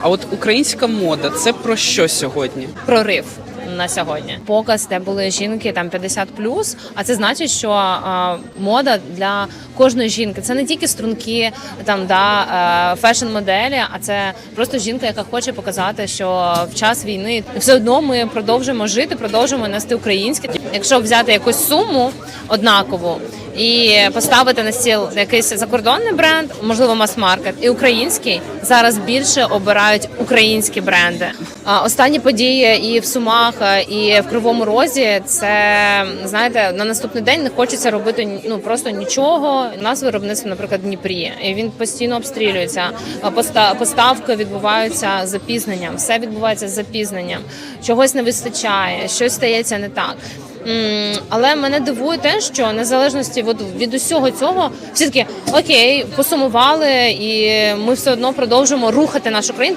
А от українська мода це про що сьогодні? прорив на сьогодні. Показ, де були жінки там 50 а це значить, що а, мода для кожної жінки це не тільки струнки, там да фешн-моделі, а це просто жінка, яка хоче показати, що в час війни все одно ми продовжуємо жити, продовжуємо нести українське. Якщо взяти якусь суму однакову. І поставити на стіл якийсь закордонний бренд, можливо, мас-маркет, і український зараз більше обирають українські бренди. Останні події і в Сумах, і в Кривому Розі. Це знаєте, на наступний день не хочеться робити ну просто нічого. У нас виробництво, наприклад, в Дніпрі, і він постійно обстрілюється. Поставки відбуваються з запізненням. Все відбувається з запізненням. Чогось не вистачає, щось стається не так. Але мене дивує те, що незалежності від усього цього, всі таки окей, посумували, і ми все одно продовжуємо рухати нашу країну.